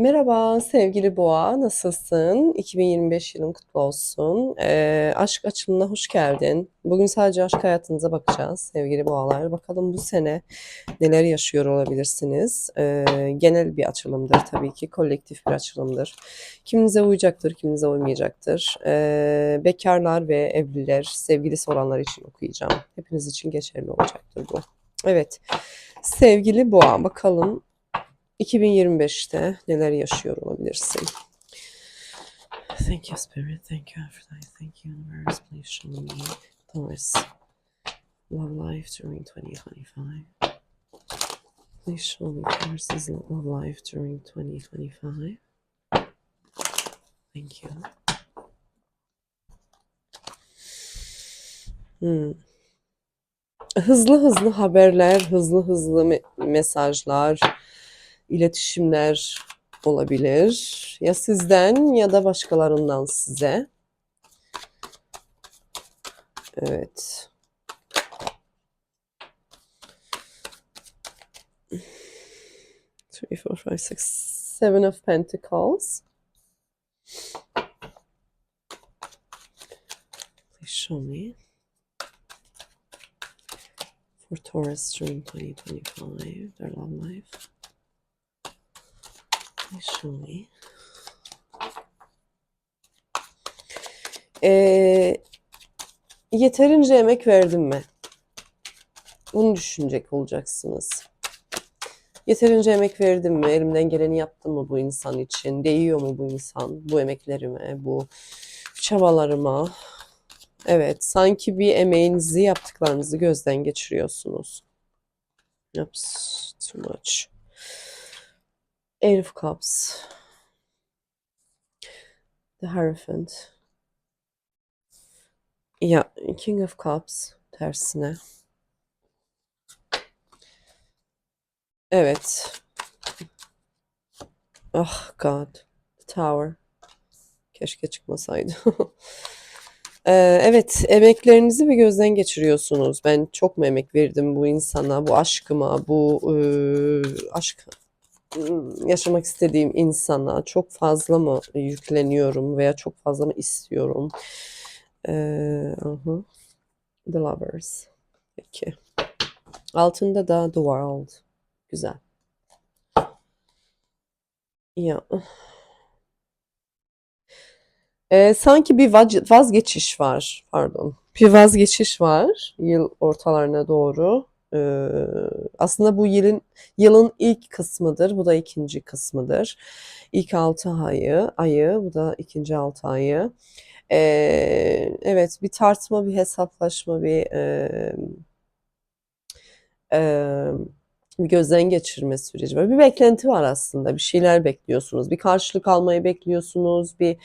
Merhaba sevgili Boğa, nasılsın? 2025 yılın kutlu olsun. Ee, aşk açılımına hoş geldin. Bugün sadece aşk hayatınıza bakacağız sevgili Boğalar. Bakalım bu sene neler yaşıyor olabilirsiniz. Ee, genel bir açılımdır tabii ki, kolektif bir açılımdır. Kiminize uyacaktır, kiminize uymayacaktır. Ee, bekarlar ve evliler, sevgilisi olanlar için okuyacağım. Hepiniz için geçerli olacaktır bu. Evet, sevgili Boğa, bakalım 2025'te neler yaşıyor olabilirsin? Thank you Spirit, thank you Aphrodite, thank you Universe, please show me Taurus love life during 2025. Please show me Taurus's love life during 2025. Thank you. Hmm. Hızlı hızlı haberler, hızlı hızlı me- mesajlar, iletişimler olabilir. Ya sizden ya da başkalarından size. Evet. Three, four, five, six, seven of Pentacles. Please show me. For Taurus during 2025, their love life. Me. Ee, yeterince emek verdim mi? Bunu düşünecek olacaksınız. Yeterince emek verdim mi? Elimden geleni yaptım mı bu insan için? Değiyor mu bu insan? Bu emeklerime, bu çabalarıma? Evet, sanki bir emeğinizi, yaptıklarınızı gözden geçiriyorsunuz. Oops, too much. Eight of Cups. The Hierophant. Ya, King of Cups tersine. Evet. Ah God. The Tower. Keşke çıkmasaydı. Ee, evet, emeklerinizi bir gözden geçiriyorsunuz. Ben çok mu emek verdim bu insana, bu aşkıma, bu e, aşk yaşamak istediğim insana çok fazla mı yükleniyorum veya çok fazla mı istiyorum? Ee, aha. The Lovers. Peki. Altında da The World. Güzel. Ya. Ee, sanki bir vaz- vazgeçiş var, pardon. Bir vazgeçiş var yıl ortalarına doğru. Ee, aslında bu yılın yılın ilk kısmıdır, bu da ikinci kısmıdır. İlk altı ayı, ayı, bu da ikinci altı ayı. Ee, evet, bir tartma, bir hesaplaşma, bir e, e, bir gözden geçirme süreci var. Bir beklenti var aslında. Bir şeyler bekliyorsunuz. Bir karşılık almayı bekliyorsunuz. Bir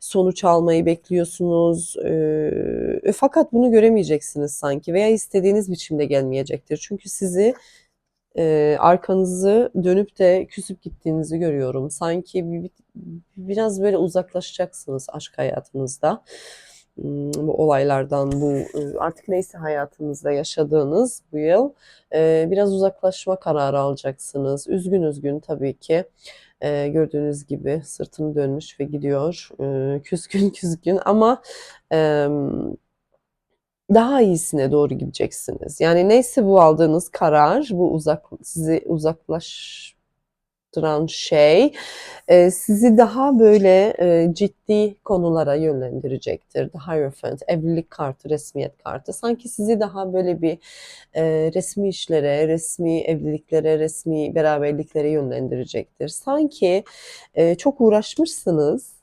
sonuç almayı bekliyorsunuz. Ee, fakat bunu göremeyeceksiniz sanki veya istediğiniz biçimde gelmeyecektir. Çünkü sizi e, arkanızı dönüp de küsüp gittiğinizi görüyorum. Sanki bir, biraz böyle uzaklaşacaksınız aşk hayatınızda. Hmm, Bu olaylardan, bu e, artık neyse hayatınızda yaşadığınız bu yıl e, biraz uzaklaşma kararı alacaksınız. Üzgün üzgün tabii ki. E, gördüğünüz gibi sırtını dönmüş ve gidiyor. Küskün küskün ama daha iyisine doğru gideceksiniz. Yani neyse bu aldığınız karar, bu uzak sizi uzaklaştıran şey e, sizi daha böyle e, ciddi konulara yönlendirecektir. The Hierophant, evlilik kartı, resmiyet kartı. Sanki sizi daha böyle bir e, resmi işlere, resmi evliliklere, resmi beraberliklere yönlendirecektir. Sanki e, çok uğraşmışsınız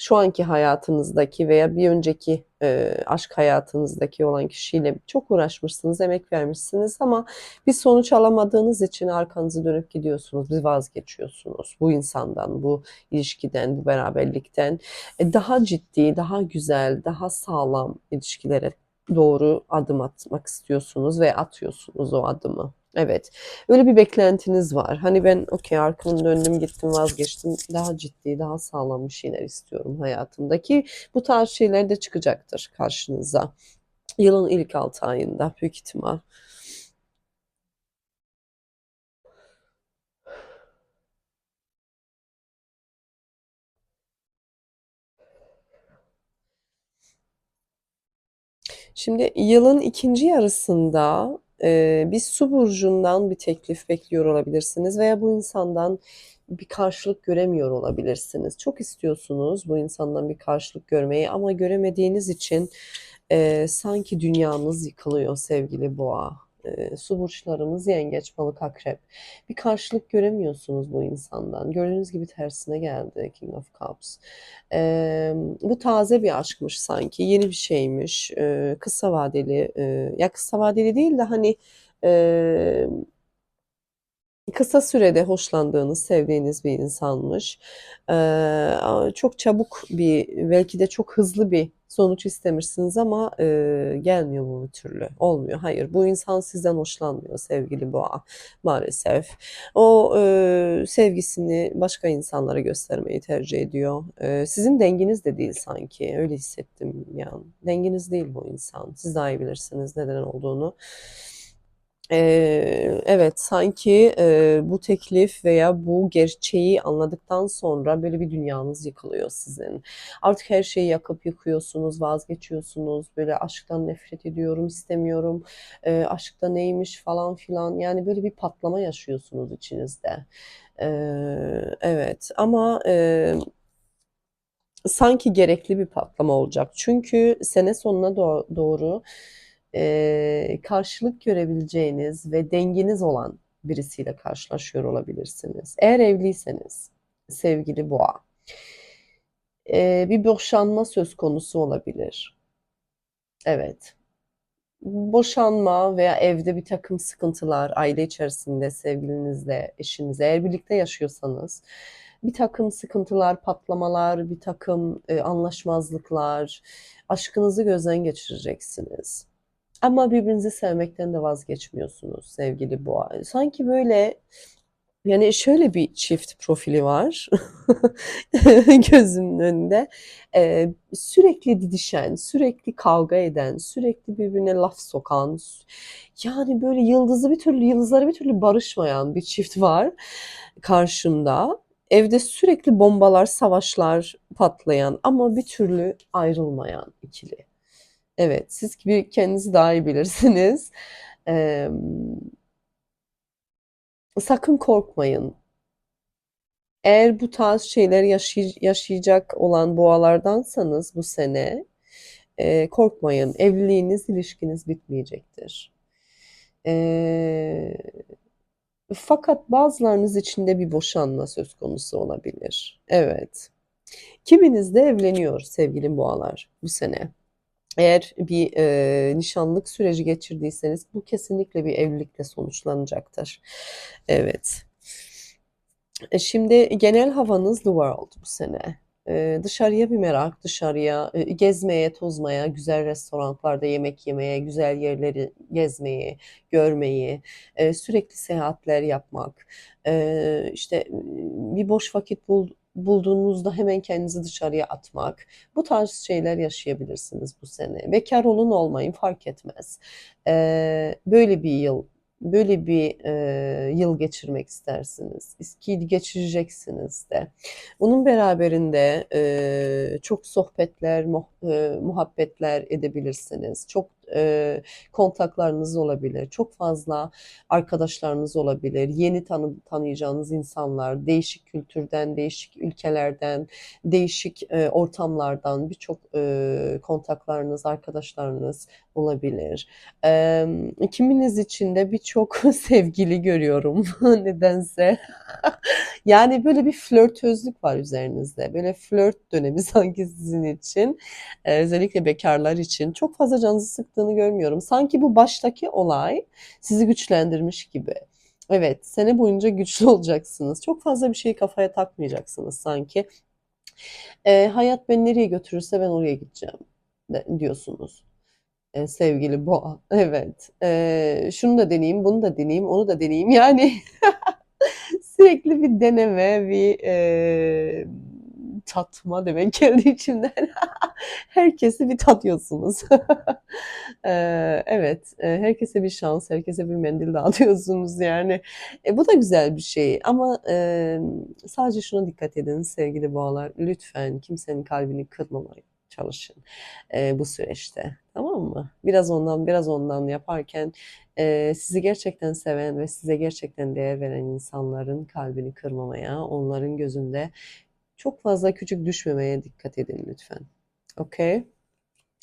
şu anki hayatınızdaki veya bir önceki e, aşk hayatınızdaki olan kişiyle çok uğraşmışsınız, emek vermişsiniz ama bir sonuç alamadığınız için arkanızı dönüp gidiyorsunuz, bir vazgeçiyorsunuz bu insandan, bu ilişkiden, bu beraberlikten. E, daha ciddi, daha güzel, daha sağlam ilişkilere doğru adım atmak istiyorsunuz ve atıyorsunuz o adımı. Evet. Öyle bir beklentiniz var. Hani ben okey arkamı döndüm gittim vazgeçtim. Daha ciddi, daha sağlam bir şeyler istiyorum hayatımdaki. Bu tarz şeyler de çıkacaktır karşınıza. Yılın ilk 6 ayında büyük ihtimal. Şimdi yılın ikinci yarısında e, bir su burcundan bir teklif bekliyor olabilirsiniz veya bu insandan bir karşılık göremiyor olabilirsiniz. Çok istiyorsunuz bu insandan bir karşılık görmeyi ama göremediğiniz için e, sanki dünyanız yıkılıyor sevgili boğa. E, su burçlarımız yengeç, balık, akrep. Bir karşılık göremiyorsunuz bu insandan. Gördüğünüz gibi tersine geldi King of Cups. E, bu taze bir aşkmış sanki, yeni bir şeymiş. E, kısa vadeli, e, ya kısa vadeli değil de hani e, kısa sürede hoşlandığınız, sevdiğiniz bir insanmış. Ee, çok çabuk bir, belki de çok hızlı bir sonuç istemişsiniz ama e, gelmiyor bu bir türlü. Olmuyor. Hayır, bu insan sizden hoşlanmıyor sevgili boğa maalesef. O e, sevgisini başka insanlara göstermeyi tercih ediyor. E, sizin denginiz de değil sanki. Öyle hissettim yani. Denginiz değil bu insan. Siz daha iyi bilirsiniz neden olduğunu. Eee, evet, sanki, eee, bu teklif veya bu gerçeği anladıktan sonra böyle bir dünyanız yıkılıyor sizin. Artık her şeyi yakıp yıkıyorsunuz, vazgeçiyorsunuz. Böyle aşktan nefret ediyorum, istemiyorum, eee, aşk da neymiş falan filan. Yani böyle bir patlama yaşıyorsunuz içinizde. Eee, evet ama eee, sanki gerekli bir patlama olacak. Çünkü sene sonuna do- doğru e, karşılık görebileceğiniz ve denginiz olan birisiyle karşılaşıyor olabilirsiniz. Eğer evliyseniz sevgili boğa, e, bir boşanma söz konusu olabilir. Evet. Boşanma veya evde bir takım sıkıntılar, aile içerisinde sevgilinizle, eşinizle, eğer birlikte yaşıyorsanız bir takım sıkıntılar, patlamalar, bir takım e, anlaşmazlıklar, aşkınızı gözden geçireceksiniz. Ama birbirinizi sevmekten de vazgeçmiyorsunuz sevgili boğa. Sanki böyle yani şöyle bir çift profili var gözümün önünde. Ee, sürekli didişen, sürekli kavga eden, sürekli birbirine laf sokan, yani böyle yıldızı bir türlü, yıldızları bir türlü barışmayan bir çift var karşımda. Evde sürekli bombalar, savaşlar patlayan ama bir türlü ayrılmayan ikili. Evet, siz gibi kendinizi daha iyi bilirsiniz. Eee, sakın korkmayın. Eğer bu tarz şeyler yaşay- yaşayacak olan boğalardansanız bu sene eee, korkmayın. Evliliğiniz, ilişkiniz bitmeyecektir. Eee, fakat bazılarınız için de bir boşanma söz konusu olabilir. Evet. Kiminiz de evleniyor sevgili boğalar bu sene. Eğer bir e, nişanlık süreci geçirdiyseniz bu kesinlikle bir evlilikle sonuçlanacaktır. Evet. E, şimdi genel havanız the world bu sene. E, dışarıya bir merak, dışarıya e, gezmeye, tozmaya, güzel restoranlarda yemek yemeye, güzel yerleri gezmeyi, görmeyi, e, sürekli seyahatler yapmak, e, işte bir boş vakit bul, bulduğunuzda hemen kendinizi dışarıya atmak. Bu tarz şeyler yaşayabilirsiniz bu sene. Bekar olun olmayın fark etmez. Ee, böyle bir yıl böyle bir e, yıl geçirmek istersiniz. Ki geçireceksiniz de. Bunun beraberinde e, çok sohbetler, e, muhabbetler edebilirsiniz. Çok e, kontaklarınız olabilir. Çok fazla arkadaşlarınız olabilir. Yeni tanı, tanıyacağınız insanlar, değişik kültürden, değişik ülkelerden, değişik e, ortamlardan birçok e, kontaklarınız, arkadaşlarınız olabilir. E, kiminiz için de birçok sevgili görüyorum nedense. Yani böyle bir flörtözlük var üzerinizde. Böyle flört dönemi sanki sizin için. Ee, özellikle bekarlar için. Çok fazla canınızı sıktığını görmüyorum. Sanki bu baştaki olay sizi güçlendirmiş gibi. Evet, sene boyunca güçlü olacaksınız. Çok fazla bir şeyi kafaya takmayacaksınız sanki. Ee, hayat beni nereye götürürse ben oraya gideceğim diyorsunuz. Ee, sevgili boğa. Evet. Ee, şunu da deneyeyim, bunu da deneyeyim, onu da deneyeyim. Yani sürekli bir deneme, bir e, tatma demek geldi içimden. Herkesi bir tatıyorsunuz. Ee, evet, herkese bir şans, herkese bir mendil dağıtıyorsunuz yani. E, bu da güzel bir şey ama e, sadece şuna dikkat edin sevgili boğalar. Lütfen kimsenin kalbini kırmamayın. çalışın e, bu süreçte. Tamam mı? Biraz ondan biraz ondan yaparken e, sizi gerçekten seven ve size gerçekten değer veren insanların kalbini kırmamaya, onların gözünde çok fazla küçük düşmemeye dikkat edin lütfen. Okey?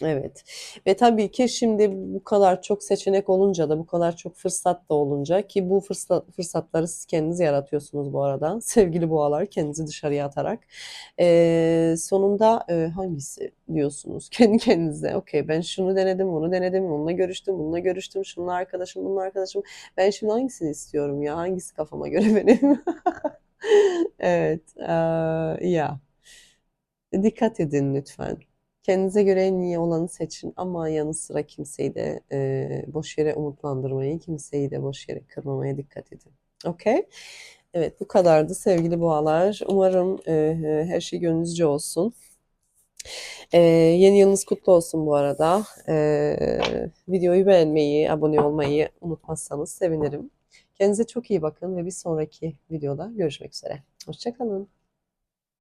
Evet. Ve tabii ki şimdi bu kadar çok seçenek olunca da bu kadar çok fırsat da olunca ki bu fırsat, fırsatları siz kendiniz yaratıyorsunuz bu arada. Sevgili boğalar kendinizi dışarıya atarak. Ee, sonunda e, hangisi diyorsunuz kendi kendinize. Okey ben şunu denedim, bunu denedim, onunla görüştüm, bununla görüştüm, şununla arkadaşım, bununla arkadaşım. Ben şimdi hangisini istiyorum ya? Hangisi kafama göre benim? Evet. eee, ya. Dikkat edin lütfen. Kendinize göre en iyi olanı seçin ama yanı sıra kimseyi de e, boş yere umutlandırmayı, kimseyi de boş yere kırmamaya dikkat edin. Okey? Evet, bu kadardı sevgili boğalar. Umarım e, her şey gönlünüzce olsun. E, yeni yılınız kutlu olsun bu arada. E, videoyu beğenmeyi, abone olmayı unutmazsanız sevinirim. Kendinize çok iyi bakın ve bir sonraki videoda görüşmek üzere. Hoşça kalın.